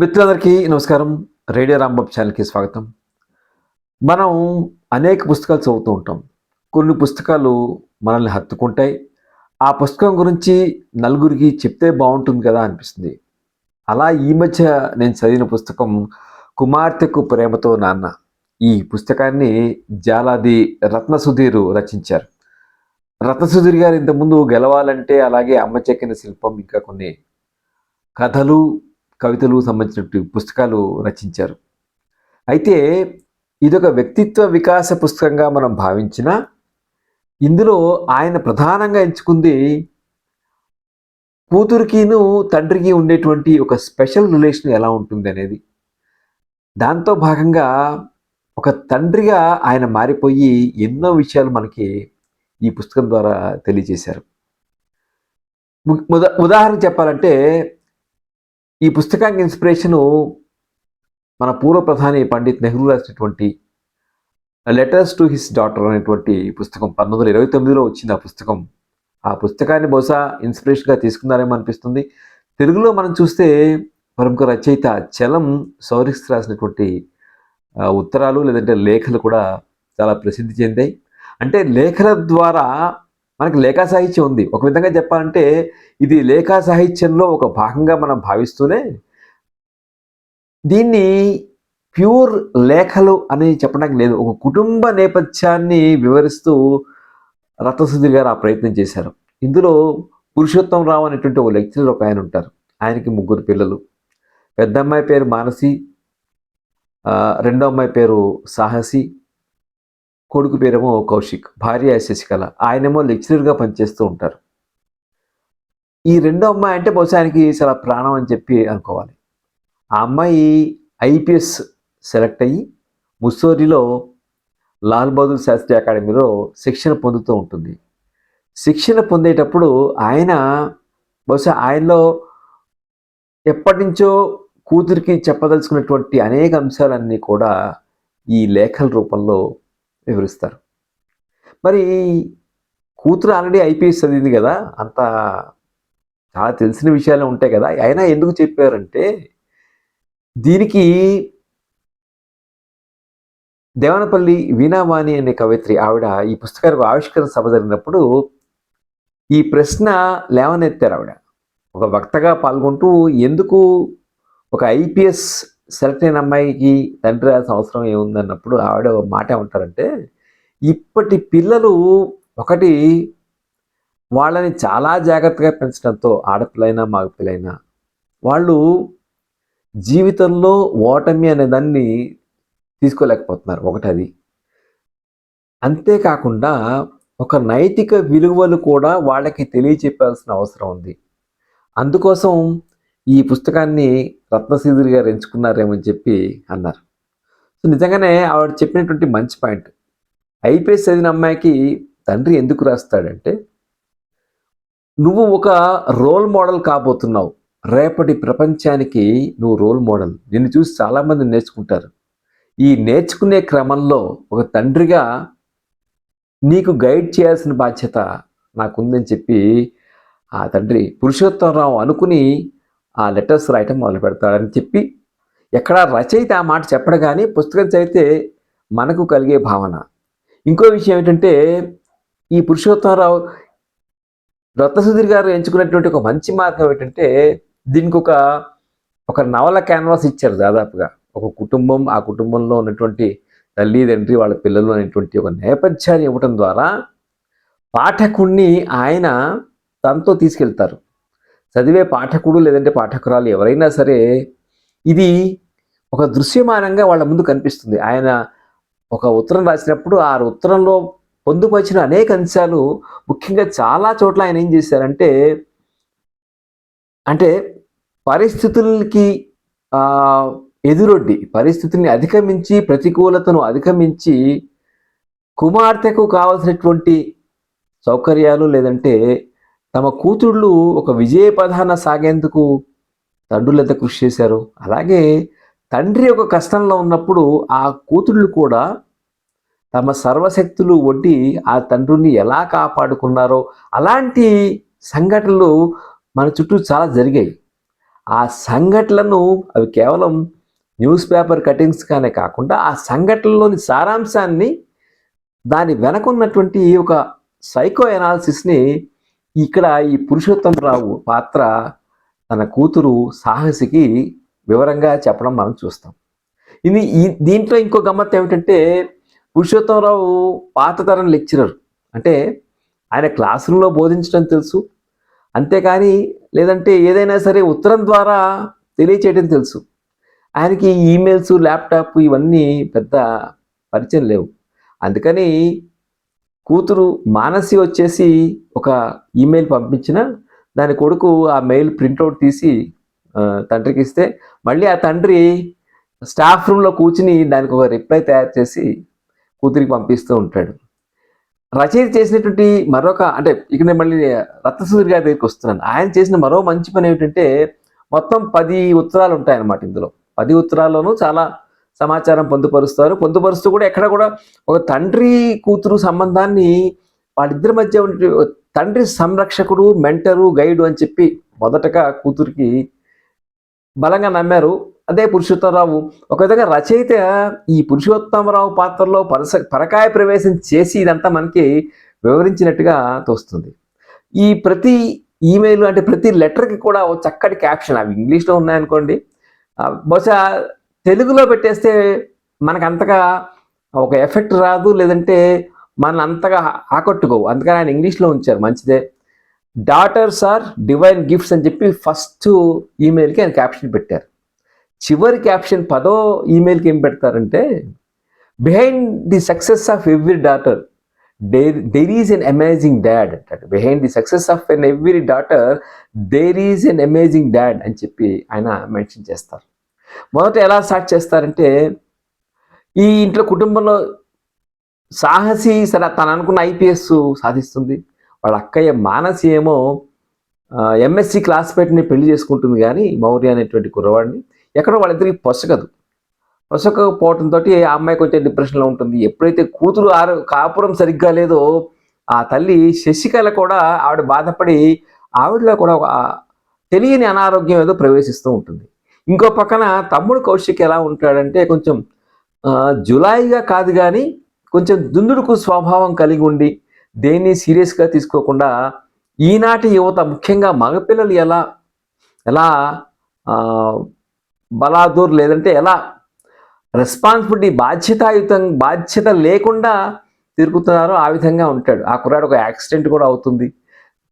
మిత్రులందరికీ నమస్కారం. రేడియో రాంబాబు ఛానల్కి స్వాగతం. మనం అనేక పుస్తకాలు చదువుతూ ఉంటాం. కొన్ని పుస్తకాలు మనల్ని హత్తుకుంటాయి. ఆ పుస్తకం గురించి నలుగురికి చెప్తే బాగుంటుంది కదా అనిపిస్తుంది. అలా ఈ మధ్య నేను చదివిన పుస్తకం కుమార్తెకు ప్రేమతో నాన్న. ఈ పుస్తకాన్ని జాలాది రత్నసుధీర్ రచించారు. రత్నసుధీర్ గారు ఇంతకుముందు గెలవాలంటే అలాగే అమ్మ చెక్కిన శిల్పం ఇంకా కొన్ని కథలు కవితలు సంబంధించిన పుస్తకాలు రచించారు. అయితే ఇదొక వ్యక్తిత్వ వికాస పుస్తకంగా మనం భావించిన ఇందులో ఆయన ప్రధానంగా ఎంచుకుంది కూతురికిను తండ్రికి ఉండేటువంటి ఒక స్పెషల్ రిలేషన్ ఎలా ఉంటుంది అనేది. దాంతో భాగంగా ఒక తండ్రిగా ఆయన మారిపోయి ఎన్నో విషయాలు మనకి ఈ పుస్తకం ద్వారా తెలియజేశారు. ము- ఉదాహరణ చెప్పాలంటే ఈ పుస్తకానికి ఇన్స్పిరేషను మన పూర్వ ప్రధాని పండిత్ నెహ్రూ రాసినటువంటి లెటర్స్ టు హిస్ డాటర్ అనేటువంటి పుస్తకం పంతొమ్మిది వందల ఇరవై తొమ్మిదిలో వచ్చింది ఆ పుస్తకం. ఆ పుస్తకాన్ని బహుశా ఇన్స్పిరేషన్గా తీసుకున్నారేమో అనిపిస్తుంది. తెలుగులో మనం చూస్తే ప్రముఖ రచయిత చలం సౌరిక్స్ రాసినటువంటి ఉత్తరాలు లేదంటే లేఖలు కూడా చాలా ప్రసిద్ధి చెందాయి. అంటే లేఖల ద్వారా మనకి లేఖా సాహిత్యం ఉంది. ఒక విధంగా చెప్పాలంటే ఇది లేఖా సాహిత్యంలో ఒక భాగంగా మనం భావిస్తూనే దీన్ని ప్యూర్ లేఖలు అని చెప్పడానికి లేదు. ఒక కుటుంబ నేపథ్యాన్ని వివరిస్తూ రత్నసుధి గారు ఆ ప్రయత్నం చేశారు. ఇందులో పురుషోత్తం రావు అనేటువంటి ఒక లెక్చరర్ ఒక ఆయన ఉంటారు. ఆయనకి ముగ్గురు పిల్లలు. పెద్ద అమ్మాయి పేరు మానసి రెండో అమ్మాయి పేరు సాహసి కొడుకు పేరేమో కౌశిక్ భార్య శశికళ. ఆయనేమో లెక్చరర్గా పనిచేస్తూ ఉంటారు. ఈ రెండో అమ్మాయి అంటే బహుశా ఆయనకి చాలా ప్రాణం అని చెప్పి అనుకోవాలి. ఆ అమ్మాయి ఐపీఎస్ సెలెక్ట్ అయ్యి ముస్సోరిలో లాల్ బహదూర్ శాస్త్రి అకాడమీలో శిక్షణ పొందుతూ ఉంటుంది. శిక్షణ పొందేటప్పుడు ఆయన బహుశా ఆయనలో ఎప్పటి నుంచో కూతురికి చెప్పదలుచుకున్నటువంటి అనేక అంశాలన్నీ కూడా ఈ లేఖల రూపంలో వివరిస్తారు. మరి కూతురు ఆల్రెడీ ఐపీఎస్ చదివింది కదా అంత చాలా తెలిసిన విషయాలు ఉంటాయి కదా. అయినా ఎందుకు చెప్పారంటే దీనికి దేవనపల్లి వీణావాణి అనే కవయిత్రి ఆవిడ ఈ పుస్తకానికి ఆవిష్కరణ సభ జరిగినప్పుడు ఈ ప్రశ్న లేవనెత్తారు ఆవిడ. ఒక వక్తగా పాల్గొంటూ ఎందుకు ఒక ఐపీఎస్ సెలెక్ట్ అయిన అమ్మాయికి తండ్రి రాసిన అవసరం ఏముందన్నప్పుడు ఆవిడ మాట ఏమంటారంటే ఇప్పటి పిల్లలు ఒకటి వాళ్ళని చాలా జాగ్రత్తగా పెంచడంతో ఆడపిల్లైనా మగపిల్లైనా వాళ్ళు జీవితంలో ఓటమి అనే దాన్ని తీసుకోలేకపోతున్నారు ఒకటి అది అంతేకాకుండా ఒక నైతిక విలువలు కూడా వాళ్ళకి తెలియచెప్పాల్సిన అవసరం ఉంది. అందుకోసం ఈ పుస్తకాన్ని రత్నసీధురి గారు ఎంచుకున్నారేమని చెప్పి అన్నారు. సో నిజంగానే ఆవిడ చెప్పినటువంటి మంచి పాయింట్. ఐపీఎస్ చదివిన అమ్మాయికి తండ్రి ఎందుకు రాస్తాడంటే నువ్వు ఒక రోల్ మోడల్ కాబోతున్నావు. రేపటి ప్రపంచానికి నువ్వు రోల్ మోడల్. నిన్ను చూసి చాలామంది నేర్చుకుంటారు. ఈ నేర్చుకునే క్రమంలో ఒక తండ్రిగా నీకు గైడ్ చేయాల్సిన బాధ్యత నాకుందని చెప్పి ఆ తండ్రి పురుషోత్తమరావు అనుకుని ఆ లెటర్స్ రాయటం మొదలు పెడతాడని చెప్పి ఎక్కడ రచయిత ఆ మాట చెప్పడు కానీ పుస్తకం చదివితే మనకు కలిగే భావన. ఇంకో విషయం ఏంటంటే ఈ పురుషోత్తమరావు రత్నసుధీర్ గారు ఎంచుకున్నటువంటి ఒక మంచి మార్గం ఏంటంటే దీనికి ఒక ఒక నవల క్యాన్వాస్ ఇచ్చారు దాదాపుగా. ఒక కుటుంబం ఆ కుటుంబంలో ఉన్నటువంటి తల్లి తండ్రి వాళ్ళ పిల్లలు అనేటువంటి ఒక నేపథ్యాన్ని ఇవ్వటం ద్వారా పాఠకుణ్ణి ఆయన తనతో తీసుకెళ్తారు. చదివే పాఠకుడు లేదంటే పాఠకురాలు ఎవరైనా సరే ఇది ఒక దృశ్యమానంగా వాళ్ళ ముందు కనిపిస్తుంది. ఆయన ఒక ఉత్తరం రాసినప్పుడు ఆ ఉత్తరంలో పొందుపరిచిన అనేక అంశాలు ముఖ్యంగా చాలా చోట్ల ఆయన ఏం చేశారంటే అంటే పరిస్థితులకి ఎదురొడ్డి పరిస్థితుల్ని అధిగమించి ప్రతికూలతను అధిగమించి కుమార్తెకు కావలసినటువంటి సౌకర్యాలు లేదంటే తమ కూతుళ్ళు ఒక విజయ పదాన సాగేందుకు తండ్రులు ఎంత కృషి చేశారు? అలాగే తండ్రి ఒక కష్టంలో ఉన్నప్పుడు ఆ కూతుళ్ళు కూడా తమ సర్వశక్తులు ఒడ్డి ఆ తండ్రిని ఎలా కాపాడుకున్నారో అలాంటి సంఘటనలు మన చుట్టూ చాలా జరిగాయి. ఆ సంఘటనలను అవి కేవలం న్యూస్ పేపర్ కటింగ్స్ కానే కాకుండా ఆ సంఘటనలోని సారాంశాన్ని దాని వెనక ఉన్నటువంటి ఒక సైకో ఎనాలిసిస్ని ఇక్కడ ఈ పురుషోత్తమరావు పాత్ర తన కూతురు సాహసికి వివరంగా చెప్పడం మనం చూస్తాం. ఇది ఈ దీంట్లో ఇంకో గమ్మత్ ఏమిటంటే పురుషోత్తమరావు పాత తరం లెక్చరర్. అంటే ఆయన క్లాస్ రూమ్లో బోధించడం తెలుసు. అంతేకాని లేదంటే ఏదైనా సరే ఉత్తరం ద్వారా తెలియచేయడం తెలుసు. ఆయనకి ఈమెయిల్స్ ల్యాప్టాప్ ఇవన్నీ పెద్ద పరిచయం లేవు. అందుకని కూతురు మానసి వచ్చేసి ఒక ఈమెయిల్ పంపించిన దాని కొడుకు ఆ మెయిల్ ప్రింట్అవుట్ తీసి తండ్రికి ఇస్తే మళ్ళీ ఆ తండ్రి స్టాఫ్ రూమ్లో కూర్చుని దానికి ఒక రిప్లై తయారు చేసి కూతురికి పంపిస్తూ ఉంటాడు. రచయిత చేసినటువంటి మరొక అంటే ఇక్కడ నేను మళ్ళీ రత్నసూరి గారి దగ్గరికి వస్తున్నాను. ఆయన చేసిన మరో మంచి పని ఏమిటంటే మొత్తం పది ఉత్తరాలు ఉంటాయన్నమాట ఇందులో. పది ఉత్తరాల్లోనూ చాలా సమాచారం పొందుపరుస్తారు. పొందుపరుస్తూ కూడా ఎక్కడ కూడా ఒక తండ్రి కూతురు సంబంధాన్ని వాళ్ళిద్దరి మధ్య ఉండే తండ్రి సంరక్షకుడు మెంటరు గైడు అని చెప్పి మొదటగా కూతురికి బలంగా నమ్మారు. అదే పురుషోత్తమరావు. ఒక విధంగా రచయిత ఈ పురుషోత్తమరావు పాత్రలో పరస పరకాయ ప్రవేశం చేసి ఇదంతా మనకి వివరించినట్టుగా తోస్తుంది. ఈ ప్రతి ఈమెయిల్ అంటే ప్రతి లెటర్కి కూడా ఓ చక్కటి క్యాప్షన్ అవి ఇంగ్లీష్లో ఉన్నాయనుకోండి. బహుశా తెలుగులో పెట్టేస్తే మనకు అంతగా ఒక ఎఫెక్ట్ రాదు లేదంటే మన అంతగా ఆకట్టుకోవు. అందుకని ఆయన ఇంగ్లీష్లో ఉంచారు మంచిదే. డాటర్స్ ఆర్ డివైన్ గిఫ్ట్స్ అని చెప్పి ఫస్ట్ ఈమెయిల్కి ఆయన క్యాప్షన్ పెట్టారు. చివరి క్యాప్షన్ పదో ఈమెయిల్కి ఏం పెడతారంటే behind the success of every daughter there is an amazing dad అంటాడు. Behind the success of an every daughter there is an amazing dad అని చెప్పి ఆయన మెన్షన్ చేస్తారు. మొదట ఎలా స్టార్ట్ చేస్తారంటే ఈ ఇంట్లో కుటుంబంలో సాహసి సరే తను అనుకున్న ఐపీఎస్ సాధిస్తుంది. వాళ్ళ అక్కయ్య మానసి ఏమో ఎంఎస్సి క్లాస్మేట్ని పెళ్ళి చేసుకుంటుంది కానీ మౌర్య అనేటువంటి కుర్రవాడిని ఎక్కడో వాళ్ళిద్దరికి పొసగదు. పొసకపోవడంతో ఆ అమ్మాయి కొంచెం డిప్రెషన్లో ఉంటుంది. ఎప్పుడైతే కూతురు ఆరు కాపురం సరిగ్గా లేదో ఆ తల్లి శశికళ కూడా ఆవిడ బాధపడి ఆవిడలో కూడా ఒక తెలియని అనారోగ్యం ఏదో ప్రవేశిస్తూ ఉంటుంది. ఇంకో పక్కన తమ్ముడు కౌశిక్ ఎలా ఉంటాడంటే కొంచెం జులాయిగా కాదు కానీ కొంచెం దుందుడుకు స్వభావం కలిగి ఉండి దేన్ని సీరియస్గా తీసుకోకుండా ఈనాటి యువత ముఖ్యంగా మగపిల్లలు ఎలా ఎలా బలాదూర్ లేదంటే ఎలా రెస్పాన్సిబిలిటీ బాధ్యతాయుతం బాధ్యత లేకుండా తిరుగుతున్నారో ఆ విధంగా ఉంటాడు. ఆ కుర్రాడు ఒక యాక్సిడెంట్ కూడా అవుతుంది.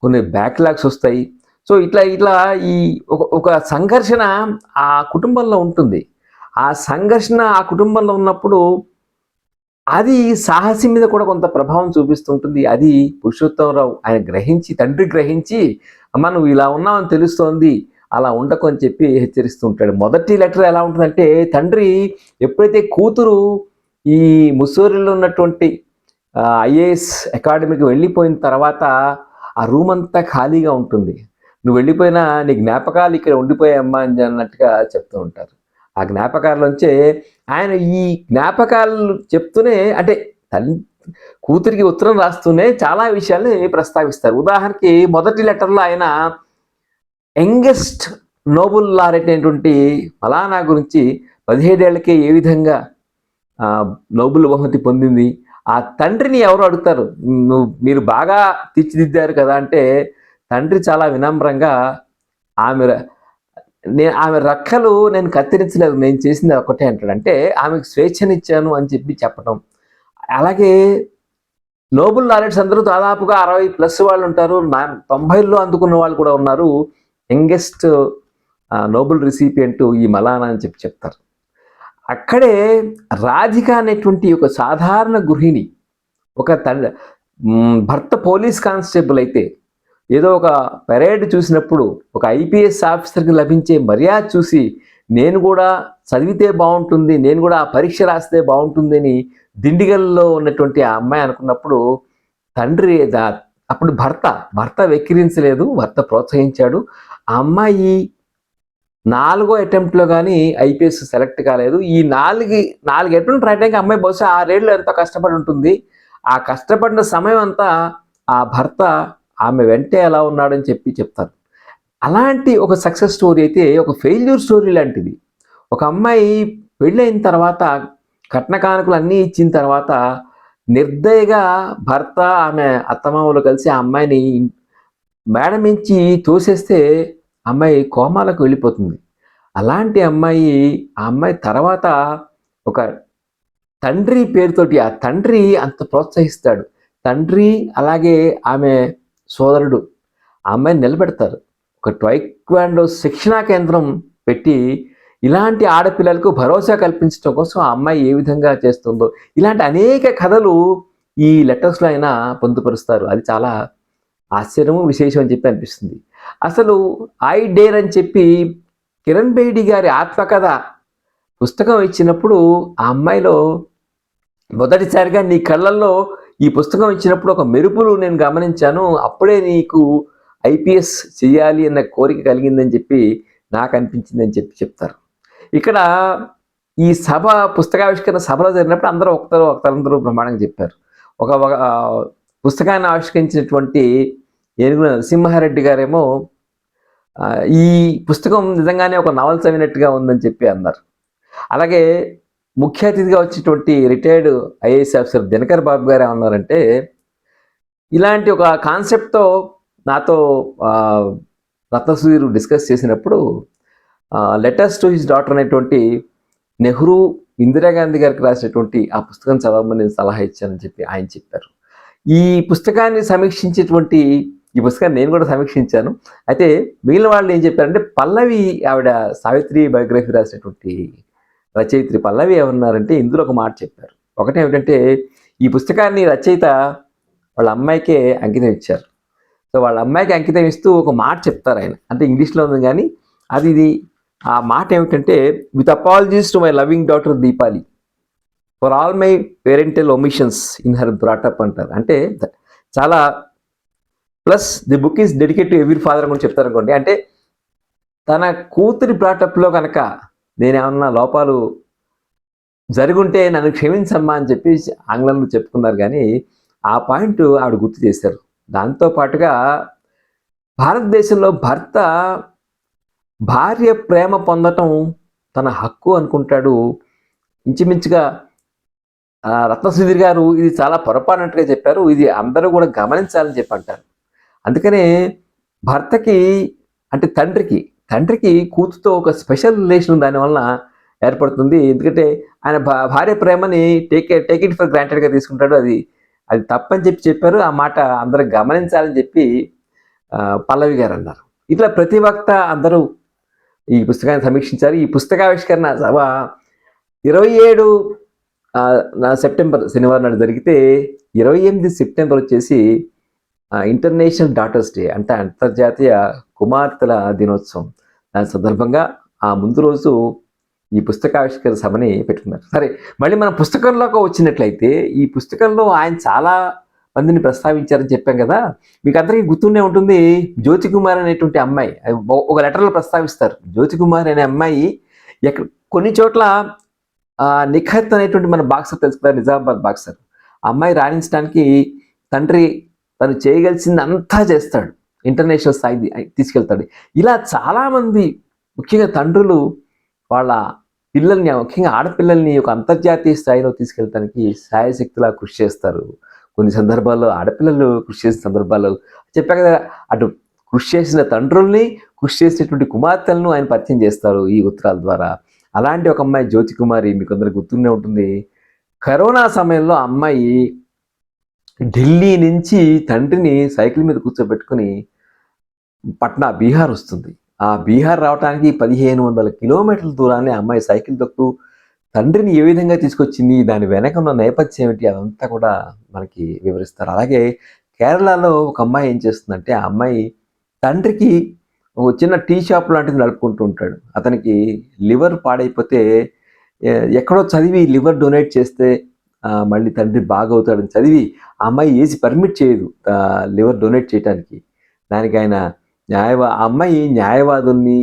కొన్ని బ్యాక్లాగ్స్ వస్తాయి. సో ఇట్లా ఇట్లా ఈ ఒక ఒక సంఘర్షణ ఆ కుటుంబంలో ఉంటుంది. ఆ సంఘర్షణ ఆ కుటుంబంలో ఉన్నప్పుడు అది సాహసి మీద కూడా కొంత ప్రభావం చూపిస్తుంటుంది. అది పురుషోత్తమరావు ఆయన గ్రహించి తండ్రి గ్రహించి అమ్మ నువ్వు ఇలా ఉన్నావని తెలుస్తోంది. అలా ఉండకు అని చెప్పి హెచ్చరిస్తుంటాడు మొదటి లెటర్ ఎలా ఉంటుందంటే తండ్రి ఎప్పుడైతే కూతురు ఈ ముస్సూరిలో ఉన్నటువంటి ఐఏఎస్ అకాడమీకి వెళ్ళిపోయిన తర్వాత ఆ రూమ్ అంతా ఖాళీగా ఉంటుంది. నువ్వు వెళ్ళిపోయినా నీ జ్ఞాపకాలు ఇక్కడ ఉండిపోయాయమ్మా అని అన్నట్టుగా చెప్తూ ఉంటారు. ఆ జ్ఞాపకాలలోంచే ఆయన ఈ జ్ఞాపకాలు చెప్తూనే అంటే తల్లి కూతురికి ఉత్తరం రాస్తూనే చాలా విషయాల్ని ప్రస్తావిస్తారు. ఉదాహరణకి మొదటి లెటర్లో ఆయన యంగెస్ట్ నోబుల్ లారెట్ అయినటువంటి మలానా గురించి పదిహేడేళ్ళకే ఏ విధంగా నోబుల్ బహుమతి పొందింది ఆ తండ్రిని ఎవరు అడుగుతారు? నువ్వు మీరు బాగా తీర్చిదిద్దారు కదా అంటే తండ్రి చాలా వినమ్రంగా ఆమె నేను ఆమె రక్కలు నేను కత్తిరించలేదు నేను చేసింది ఒకటే అంటాడు. అంటే ఆమెకు స్వేచ్ఛనిచ్చాను అని చెప్పి చెప్పడం అలాగే నోబుల్ లారెట్స్ అందరూ దాదాపుగా అరవై ప్లస్ వాళ్ళు ఉంటారు. నా తొంభైలో అందుకున్న వాళ్ళు కూడా ఉన్నారు. యంగెస్ట్ నోబుల్ రిసిపియంట్ ఈ మలానా అని చెప్పి చెప్తారు. అక్కడే రాధిక అనేటువంటి ఒక సాధారణ గృహిణి ఒక తండ్రి భర్త పోలీస్ కానిస్టేబుల్ అయితే ఏదో ఒక పెరేడ్ చూసినప్పుడు ఒక ఐపీఎస్ ఆఫీసర్కి లభించే మర్యాద చూసి నేను కూడా చదివితే బాగుంటుంది నేను కూడా ఆ పరీక్ష రాస్తే బాగుంటుంది అని దిండిగల్లో ఉన్నటువంటి ఆ అమ్మాయి అనుకున్నప్పుడు తండ్రి అప్పుడు భర్త భర్త వెక్కిరించలేదు భర్త ప్రోత్సహించాడు. ఆ అమ్మాయి నాలుగో అటెంప్ట్లో కానీ ఐపీఎస్ సెలెక్ట్ కాలేదు. ఈ నాలుగు నాలుగు అటెంప్ట్ రాయడానికి అమ్మాయి బహుశా ఆరేళ్ళు ఎంతో కష్టపడి ఉంటుంది. ఆ కష్టపడిన సమయం అంతా ఆ భర్త ఆమె వెంటే ఎలా ఉన్నాడని చెప్పి చెప్తారు. అలాంటి ఒక సక్సెస్ స్టోరీ అయితే ఒక ఫెయిల్యూర్ స్టోరీ లాంటిది. ఒక అమ్మాయి పెళ్ళైన తర్వాత కట్న కానుకలు అన్నీ ఇచ్చిన తర్వాత నిర్దయగా భర్త ఆమె అత్తమామలు కలిసి ఆ అమ్మాయిని మేడం నుంచి తోసేస్తే అమ్మాయి కోమాలకు వెళ్ళిపోతుంది. అలాంటి అమ్మాయి ఆ అమ్మాయి తర్వాత ఒక తండ్రి పేరుతోటి ఆ తండ్రి అంత ప్రోత్సహిస్తాడు. తండ్రి అలాగే ఆమె సోదరుడు ఆ అమ్మాయిని నిలబెడతారు. ఒక ట్వైక్వాండో శిక్షణా కేంద్రం పెట్టి ఇలాంటి ఆడపిల్లలకు భరోసా కల్పించడం కోసం ఆ అమ్మాయి ఏ విధంగా చేస్తుందో ఇలాంటి అనేక కథలు ఈ లెటర్స్లో అయినా పొందుపరుస్తారు. అది చాలా ఆశ్చర్యము విశేషం అని చెప్పి అనిపిస్తుంది. అసలు ఐ డేర్ అని చెప్పి కిరణ్ బేడి గారి ఆత్మకథ పుస్తకం ఇచ్చినప్పుడు ఆ అమ్మాయిలో మొదటిసారిగా నీ కళ్ళల్లో ఈ పుస్తకం ఇచ్చినప్పుడు ఒక మెరుపులు నేను గమనించాను. అప్పుడే నీకు ఐపీఎస్ చేయాలి అన్న కోరిక కలిగిందని చెప్పి నాకు అనిపించిందని చెప్పి చెప్తారు. ఇక్కడ ఈ సభ పుస్తకావిష్కరణ సభలో జరిగినప్పుడు అందరూ ఒకరు ఒకరందరూ ప్రమాణంగా చెప్పారు. ఒక ఒక, పుస్తకాన్ని ఆవిష్కరించినటువంటి ఏనుగు నరసింహారెడ్డి గారేమో ఈ పుస్తకం నిజంగానే ఒక నవల చదివినట్టుగా ఉందని చెప్పి అన్నారు. అలాగే ముఖ్య అతిథిగా వచ్చినటువంటి retired IAS officer Dinakar Babu garu ఏమన్నారంటే ఇలాంటి ఒక కాన్సెప్ట్తో నాతో ఆ, డిస్కస్ చేసినప్పుడు లెటర్స్ టు హిస్ డాటర్ అనేటువంటి నెహ్రూ ఇందిరాగాంధీ గారికి రాసినటువంటి ఆ పుస్తకం చదవమని నేను సలహా ఇచ్చానని చెప్పి ఆయన చెప్పారు. ఈ పుస్తకాన్ని సమీక్షించేటువంటి ఈ పుస్తకాన్ని నేను కూడా సమీక్షించాను. అయితే మిగిలిన వాళ్ళు ఏం చెప్పారంటే పల్లవి ఆవిడ సావిత్రి బయోగ్రఫీ రాసినటువంటి రచయిత్రి పల్లవి ఏమన్నారంటే ఇందులో ఒక మాట చెప్పారు. ఒకటి ఏమిటంటే ఈ పుస్తకాన్ని రచయిత వాళ్ళ అమ్మాయికే అంకితం ఇచ్చారు. సో వాళ్ళ అమ్మాయికి అంకితం ఇస్తూ ఒక మాట చెప్తారు ఆయన. అంటే ఇంగ్లీష్లో ఉంది కానీ అది ఇది. ఆ మాట ఏమిటంటే with apologies to my loving doctor Deepali for all my parental omissions in her brought up అంటారు. అంటే చాలా plus the book is dedicate to every father అని చెప్తారు అనుకోండి. అంటే తన కూతురి బ్రాటప్లో కనుక నేనేమన్నా లోపాలు జరుగుంటే నన్ను క్షమించమ్మా అని చెప్పి ఆంగ్లంలో చెప్పుకున్నారు కానీ ఆ పాయింట్ ఆవిడ గుర్తు చేశారు. దాంతో పాటుగా భారతదేశంలో భర్త భార్య ప్రేమ పొందటం తన హక్కు అనుకుంటాడు. ఇంచుమించుగా రత్నసుధీర్ గారు ఇది చాలా పొరపాటునట్టుగా చెప్పారు. ఇది అందరూ కూడా గమనించాలని చెప్పి అంటారు. అందుకనే భర్తకి అంటే తండ్రికి తండ్రికి కూతుతో ఒక స్పెషల్ రిలేషన్ దానివల్ల ఏర్పడుతుంది. ఎందుకంటే ఆయన భార్య ప్రేమని టేక్ టేక్ ఇట్ ఫర్ గ్రాంటెడ్గా తీసుకుంటాడు. అది అది తప్పని చెప్పి చెప్పారు. ఆ మాట అందరూ గమనించాలని చెప్పి పల్లవి గారు అన్నారు. ఇట్లా ప్రతి వక్త అందరూ ఈ పుస్తకాన్ని సమీక్షించారు. ఈ పుస్తకావిష్కరణ సభ ఇరవై ఏడు సెప్టెంబర్ శనివారం నాడు జరిగితే ఇరవై ఎనిమిది సెప్టెంబర్ వచ్చేసి ఇంటర్నేషనల్ డాటర్స్ డే అంటే అంతర్జాతీయ కుమార్తెల దినోత్సవం. దాని సందర్భంగా ఆ ముందు రోజు ఈ పుస్తకావిష్కర సభని పెట్టుకున్నారు. సరే మళ్ళీ మన పుస్తకంలోకి వచ్చినట్లయితే ఈ పుస్తకంలో ఆయన చాలా మందిని ప్రస్తావించారని చెప్పాం కదా. మీకు అందరికీ గుర్తుండే ఉంటుంది జ్యోతి కుమార్ అనేటువంటి అమ్మాయి. ఒక- లెటర్లో ప్రస్తావిస్తారు జ్యోతి కుమార్ అనే అమ్మాయి ఎక్కడ కొన్ని చోట్ల నిఖత్ అనేటువంటి మన బాక్సర్ తెలుసుకున్నారు నిజామాబాద్ బాక్సర్. అమ్మాయి రాణించడానికి తండ్రి తను చేయగలిసింది అంతా చేస్తాడు. ఇంటర్నేషనల్ స్థాయి తీసుకెళ్తాడు. ఇలా చాలామంది ముఖ్యంగా తండ్రులు వాళ్ళ పిల్లల్ని ముఖ్యంగా ఆడపిల్లల్ని ఒక అంతర్జాతీయ స్థాయిలో తీసుకెళ్ళడానికి సాయశక్తిలా కృషి చేస్తారు. కొన్ని సందర్భాల్లో ఆడపిల్లలు కృషి చేసిన సందర్భాలు చెప్పా కదా అటు కృషి చేసిన తండ్రుల్ని కృషి చేసినటువంటి కుమార్తెలను ఆయన పరిచయం చేస్తారు ఈ ఉత్తరాల ద్వారా. అలాంటి ఒక అమ్మాయి జ్యోతి కుమారి మీకు అందరికి గుర్తుండే ఉంటుంది. కరోనా సమయంలో అమ్మాయి ఢిల్లీ నుంచి తండ్రిని సైకిల్ మీద కూర్చోబెట్టుకుని పట్నా బీహార్ వస్తుంది. ఆ బీహార్ రావడానికి పదిహేను వందల కిలోమీటర్ల దూరాన్ని అమ్మాయి సైకిల్ తొక్కుతూ తండ్రిని ఏ విధంగా తీసుకొచ్చింది దాని వెనక ఉన్న నేపథ్యం ఏమిటి అదంతా కూడా మనకి వివరిస్తారు. అలాగే కేరళలో ఒక అమ్మాయి ఏం చేస్తుందంటే ఆ అమ్మాయి తండ్రికి ఒక చిన్న టీ షాప్ లాంటిది నడుపుకుంటూ ఉంటాడు. అతనికి లివర్ పాడైపోతే ఎక్కడో చదివి లివర్ డొనేట్ చేస్తే మళ్ళీ తండ్రి బాగవుతాడని చదివి ఆ అమ్మాయి ఏసి పర్మిట్ చేయదు. లివర్ డొనేట్ చేయడానికి దానికి ఆయన న్యాయవా ఆ అమ్మాయి న్యాయవాదుల్ని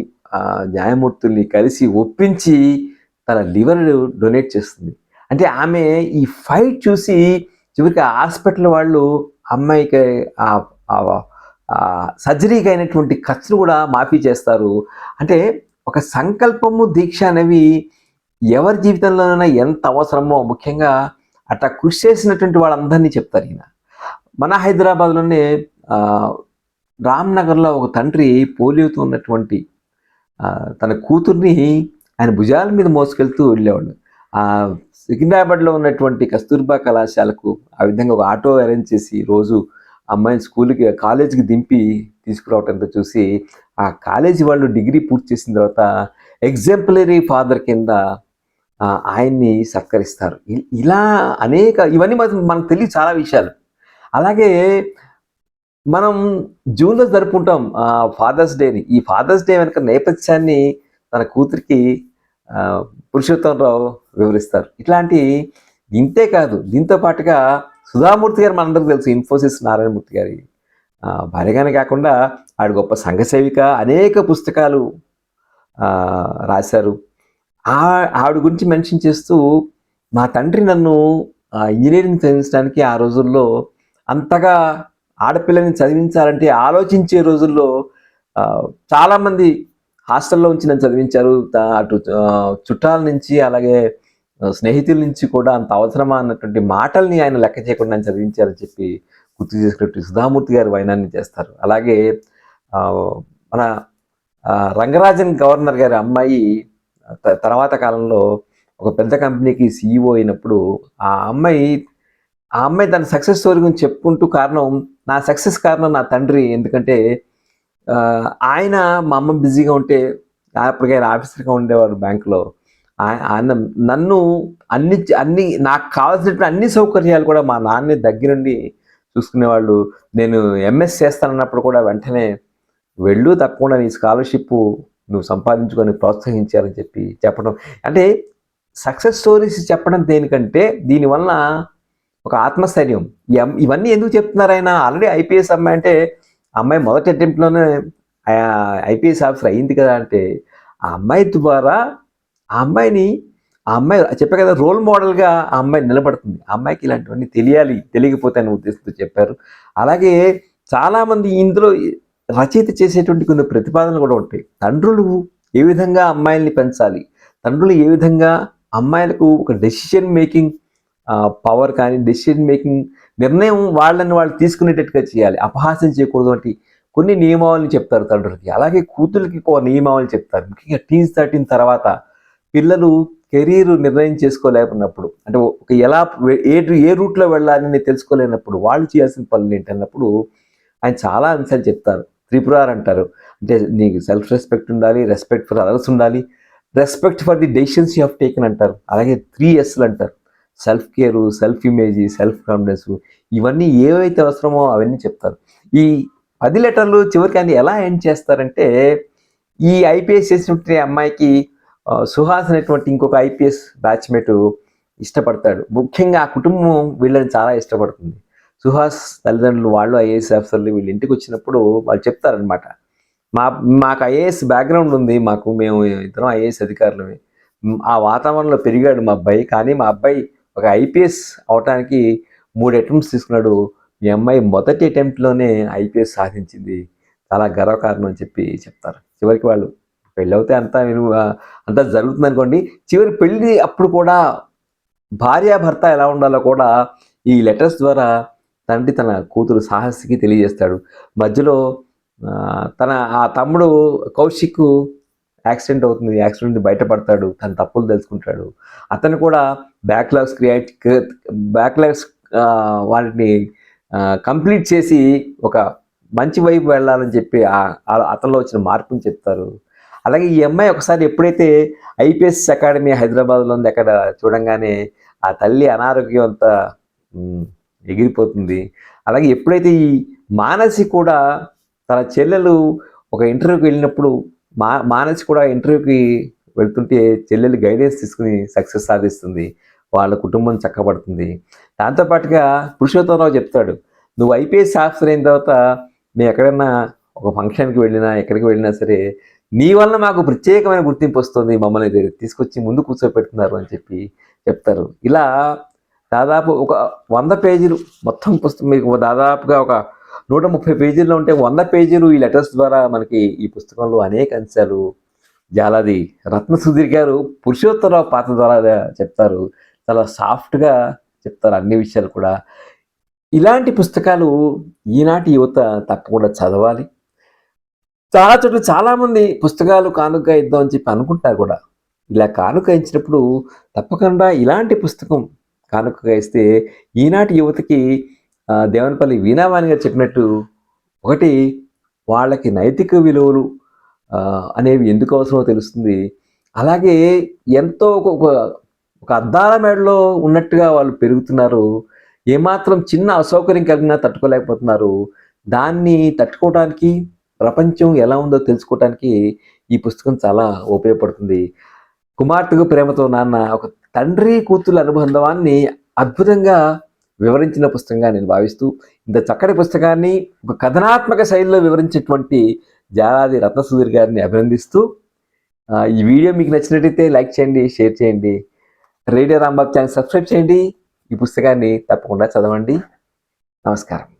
న్యాయమూర్తుల్ని కలిసి ఒప్పించి తన లివర్ డొనేట్ చేస్తుంది. అంటే ఆమె ఈ ఫైట్ చూసి చివరికి హాస్పిటల్ వాళ్ళు అమ్మాయికి సర్జరీకి అయినటువంటి ఖర్చును కూడా మాఫీ చేస్తారు. అంటే ఒక సంకల్పము దీక్ష అనేవి ఎవరి జీవితంలోనైనా ఎంత అవసరమో ముఖ్యంగా అట్లా కృషి చేసినటువంటి వాళ్ళందరినీ చెప్తారు ఈయన. మన హైదరాబాద్లోనే రామ్నగర్లో ఒక తండ్రి పోలియోతో ఉన్నటువంటి తన కూతుర్ని ఆయన భుజాల మీద మోసుకెళ్తూ వెళ్ళేవాడు. ఆ సికింద్రాబాద్లో ఉన్నటువంటి కస్తూర్బా కళాశాలకు ఆ విధంగా ఒక ఆటో అరేంజ్ చేసి రోజు అమ్మాయిని స్కూల్కి కాలేజీకి దింపి తీసుకురావటంతో చూసి ఆ కాలేజీ వాళ్ళు డిగ్రీ పూర్తి చేసిన తర్వాత ఎగ్జాంపులరీ ఫాదర్ కింద ఆయన్ని సత్కరిస్తారు. ఇలా అనేక ఇవన్నీ మనకు మనకు తెలియదు చాలా విషయాలు. అలాగే మనం జూన్లో జరుపుకుంటాం ఫాదర్స్ డేని. ఈ ఫాదర్స్ డే వెనక నేపథ్యాన్ని తన కూతురికి పురుషోత్తం పురుషోత్తమరావు వివరిస్తారు. ఇట్లాంటి ఇంతే కాదు దీంతో పాటుగా సుధామూర్తి గారు మనందరికీ తెలుసు ఇన్ఫోసిస్ నారాయణమూర్తి గారి. భార్యగానే కాకుండా ఆవిడ గొప్ప సంఘసేవిక అనేక పుస్తకాలు రాశారు. ఆ ఆవిడ గురించి మెన్షన్ చేస్తూ మా తండ్రి నన్ను ఇంజనీరింగ్ చదివించడానికి ఆ రోజుల్లో అంతగా ఆడపిల్లని చదివించాలంటే ఆలోచించే రోజుల్లో చాలామంది హాస్టల్లో ఉంచి నన్ను చదివించారు. అటు చుట్టాల నుంచి అలాగే స్నేహితుల నుంచి కూడా అంత అవసరమా అన్నటువంటి మాటల్ని ఆయన లెక్క చేయకుండా నన్ను చదివించారని చెప్పి గుర్తు చేసుకున్నట్టు సుధామూర్తి గారు వైనాన్ని చేస్తారు. అలాగే మన రంగరాజన్ గవర్నర్ గారి అమ్మాయి తర్వాత కాలంలో ఒక పెద్ద కంపెనీకి సీఈఓ అయినప్పుడు ఆ అమ్మాయి ఆ అమ్మాయి తన సక్సెస్ స్టోరీ గురించి చెప్పుకుంటూ కారణం నా సక్సెస్ కారణం నా తండ్రి. ఎందుకంటే ఆయన మా అమ్మ బిజీగా ఉంటే అప్పటికైనా ఆఫీసర్గా ఉండేవారు బ్యాంకులో. ఆయ- ఆయన నన్ను అన్ని అన్ని నాకు కావాల్సినటువంటి అన్ని సౌకర్యాలు కూడా మా నాన్నే దగ్గరుండి చూసుకునేవాళ్ళు. నేను ఎంఎస్ చేస్తానన్నప్పుడు కూడా వెంటనే వెళ్ళు తప్పకుండా నీ స్కాలర్షిప్ నువ్వు సంపాదించుకొని ప్రోత్సహించారని చెప్పి చెప్పడం. అంటే సక్సెస్ స్టోరీస్ చెప్పడం దేనికంటే దీనివల్ల ఒక ఆత్మస్థైర్యం. ఇవన్నీ ఎందుకు చెప్తున్నారు ఆయన? ఆల్రెడీ ఐపీఎస్ అమ్మాయి అంటే ఆ అమ్మాయి మొదటి అటెంప్ట్లోనే ఐపీఎస్ ఆఫీసర్ అయింది కదా అంటే ఆ అమ్మాయి ద్వారా ఆ అమ్మాయిని ఆ అమ్మాయి చెప్పే కదా రోల్ మోడల్గా ఆ అమ్మాయి నిలబడుతుంది. ఆ అమ్మాయికి ఇలాంటివన్నీ తెలియాలి తెలియకపోతే అనే ఉద్దేశంతో చెప్పారు. అలాగే చాలామంది ఇందులో రచయిత చేసేటువంటి కొన్ని ప్రతిపాదనలు కూడా ఉంటాయి. తండ్రులు ఏ విధంగా అమ్మాయిల్ని పెంచాలి? తండ్రులు ఏ విధంగా అమ్మాయిలకు ఒక డెసిషన్ మేకింగ్ పవర్ కానీ డెసిషన్ మేకింగ్ నిర్ణయం వాళ్ళని వాళ్ళు తీసుకునేటట్టుగా చేయాలి. అపహాస్యం చేయకూడదు వంటి కొన్ని నియమావళిని చెప్తారు తండ్రులకి. అలాగే కూతురికి ఒక నియమావళి చెప్తారు. ముఖ్యంగా టీన్స్ థర్టీన్ తర్వాత పిల్లలు కెరీర్ నిర్ణయం చేసుకోలేకున్నప్పుడు అంటే ఒక ఎలా ఏ ఏ రూట్లో వెళ్ళాలని తెలుసుకోలేనప్పుడు వాళ్ళు చేయాల్సిన పనులు ఏంటన్నప్పుడు ఆయన చాలా అంశాలు చెప్తారు. త్రిపురార్ అంటారు. అంటే నీకు సెల్ఫ్ రెస్పెక్ట్ ఉండాలి రెస్పెక్ట్ ఫర్ అదర్స్ ఉండాలి respect for the decisions you have taken అంటారు. అలాగే త్రీ ఎస్లు అంటారు. Self care self image self confidence ఇవన్నీ ఏవైతే అవసరమో అవన్నీ చెప్తారు. ఈ పది లెటర్లు చివరికి అన్ని ఎలా ఎండ్ చేస్తారంటే ఈ ఐపీఎస్ చేసినటువంటి అమ్మాయికి సుహాస్ అనేటువంటి ఇంకొక ఐపీఎస్ బ్యాచ్మేట్ ఇష్టపడతాడు. ముఖ్యంగా ఆ కుటుంబం వీళ్ళని చాలా ఇష్టపడుతుంది. సుహాస్ తల్లిదండ్రులు వాళ్ళు ఐఏఎస్ ఆఫీసర్లు వీళ్ళు ఇంటికి వచ్చినప్పుడు వాళ్ళు చెప్తారనమాట మా మాకు ఐఏఎస్ బ్యాక్గ్రౌండ్ ఉంది మాకు మేము ఇద్దరం ఐఏఎస్ అధికారులమే. ఆ వాతావరణంలో పెరిగాడు మా అబ్బాయి కానీ మా అబ్బాయి ఒక ఐపీఎస్ అవటానికి మూడు అటెంప్ట్స్ తీసుకున్నాడు. మీ అమ్మాయి మొదటి అటెంప్ట్లోనే ఐపీఎస్ సాధించింది. చాలా గర్వకారణం అని చెప్పి చెప్తారు. చివరికి వాళ్ళు పెళ్ళి అవుతే అంతా విను అంతా జరుగుతుంది అనుకోండి. చివరి పెళ్ళి అప్పుడు కూడా భార్యాభర్త ఎలా ఉండాలో కూడా ఈ లెటర్స్ ద్వారా తండ్రి తన కూతురు సాహసికి తెలియజేస్తాడు. మధ్యలో తన ఆ తమ్ముడు కౌశిక్ యాక్సిడెంట్ అవుతుంది. యాక్సిడెంట్ బయటపడతాడు. తన తప్పులు తెలుసుకుంటాడు. అతను కూడా బ్యాక్లాగ్స్ క్రియేట్ బ్యాక్లాగ్స్ వాటిని కంప్లీట్ చేసి ఒక మంచి వైపు వెళ్ళాలని చెప్పి అతనిలో వచ్చిన మార్పుని చెప్తారు. అలాగే ఈ అమ్మాయి ఒకసారి ఎప్పుడైతే ఐపీఎస్ అకాడమీ హైదరాబాద్లో ఉంది అక్కడ చూడంగానే ఆ తల్లి అనారోగ్యం అంతా ఎగిరిపోతుంది. అలాగే ఎప్పుడైతే ఈ మానసి కూడా తన చెల్లెలు ఒక ఇంటర్వ్యూకి వెళ్ళినప్పుడు మా మానసి కూడా ఇంటర్వ్యూకి వెళ్తుంటే చెల్లెలు గైడెన్స్ తీసుకుని సక్సెస్ సాధిస్తుంది. వాళ్ళ కుటుంబం చక్కబడుతుంది. దాంతోపాటుగా పురుషోత్తమరావు చెప్తాడు నువ్వు ఐపీఎస్ ఆఫీసర్ అయిన తర్వాత మేము ఎక్కడన్నా ఒక ఫంక్షన్కి వెళ్ళినా ఎక్కడికి వెళ్ళినా సరే నీ వల్ల మాకు ప్రత్యేకమైన గుర్తింపు వస్తుంది. మమ్మల్ని తీసుకొచ్చి ముందు కూర్చోపెడుతున్నారు అని చెప్పి చెప్తారు. ఇలా దాదాపు ఒక వంద పేజీలు మొత్తం పుస్తకం. మీకు దాదాపుగా ఒక నూట ముప్పై పేజీల్లో ఉంటే వంద పేజీలు ఈ లెటర్స్ ద్వారా మనకి ఈ పుస్తకంలో అనేక అంశాలు. జాలాది రత్న సుధీర్ గారు పురుషోత్తరరావు పాత్ర ద్వారా చెప్తారు. చాలా సాఫ్ట్గా చెప్తారు అన్ని విషయాలు కూడా. ఇలాంటి పుస్తకాలు ఈనాటి యువత తప్పకుండా చదవాలి. చాలా చోట్ల చాలామంది పుస్తకాలు కానుక ఇద్దాం అని చెప్పి అనుకుంటారు కూడా. ఇలా కానుక ఇచ్చినప్పుడు తప్పకుండా ఇలాంటి పుస్తకం కానుకగా ఇస్తే ఈనాటి యువతకి దేవనపల్లి వీణావాణి గారు చెప్పినట్టు ఒకటి వాళ్ళకి నైతిక విలువలు అనేవి ఎందుకు అవసరమో తెలుస్తుంది. అలాగే ఎంతో ఒక ఒక- ఒక అద్దాల మేడలో ఉన్నట్టుగా వాళ్ళు పెరుగుతున్నారు. ఏమాత్రం చిన్న అసౌకర్యం కలిగినా తట్టుకోలేకపోతున్నారు. దాన్ని తట్టుకోవడానికి ప్రపంచం ఎలా ఉందో తెలుసుకోవడానికి ఈ పుస్తకం చాలా ఉపయోగపడుతుంది. కుమార్తెకు ప్రేమతో నాన్న ఒక తండ్రి కూతురు అనుబంధాన్ని అద్భుతంగా వివరించిన పుస్తకంగా నేను భావిస్తూ ఇంత చక్కటి పుస్తకాన్ని ఒక కథనాత్మక శైలిలో వివరించేటువంటి జాలాది రత్నసుధీర్ గారిని అభినందిస్తూ ఈ వీడియో మీకు నచ్చినట్టయితే లైక్ చేయండి షేర్ చేయండి. రేడియో రాంబాబు ఛానల్ సబ్స్క్రైబ్ చేయండి. ఈ పుస్తకాన్ని తప్పకుండా చదవండి. నమస్కారం.